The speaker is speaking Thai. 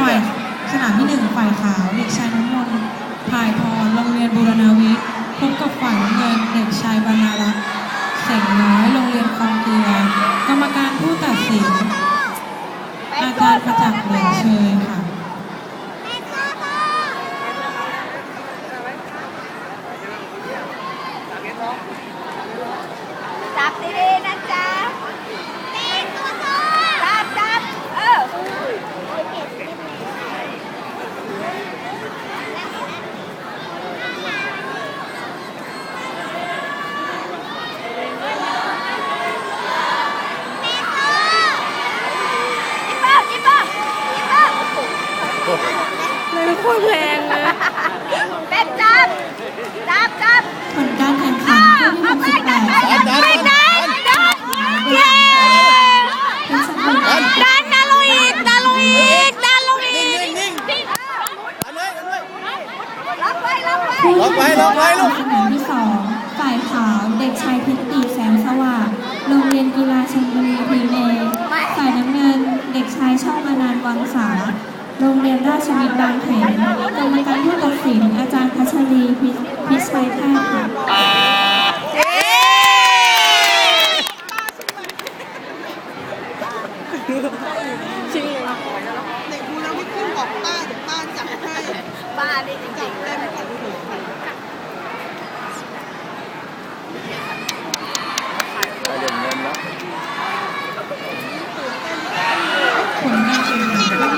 ฝ่ายสนามที่หนึ่งฝ่ายขาวเด็กชายน้ำมนต์พายพรโรงเรียนบูรณาวิทย์พบกับฝ่ายน้ำเงินเด็กชายบรรณารักษ์เสงน้อยโรงเรียนคลองเกลือกรรมการผู้ตัดสิน อาจารย์ประจักษ์เหลืองเชยค่ะ จับดีๆนะจ๊ะจับจับเออ จิ๊บบ้าจิ๊บบ้าจิ๊บบ้า เลยโคตรแพงเลย เป็นจับ จับจับผลการแข่งขัอ้านวคู่ที่เอาไป68ดันไปดันดันเย้เป็นสถานการณ์ดันดันลงอีกดันลงอีกดันลงอีกนิ่งๆอันเลยอันเลยล็อกไว้ล็อกไว้คู่ล็อกไว้ล็อกไว้ลูกสนามที่สองฝ่ายขาวเด็กชายพิตติแสงสว่างโรงเรียนกีฬาชลบุรีพีเอฝ่ายน้ำเงินเด็กชายช่องมานานวังสา โรงเรียนราชวิทย์บางเขนกรรมการผู้ตัดสินอาจารย์พัชรีพิชัยท่ค่ะจริงเด็กกูแล้วไม่ขึ้นบอกป้าเดี๋ยวป้าจับให้ป้าได้จริงๆได้ไหมคะลูกหนูผลงาน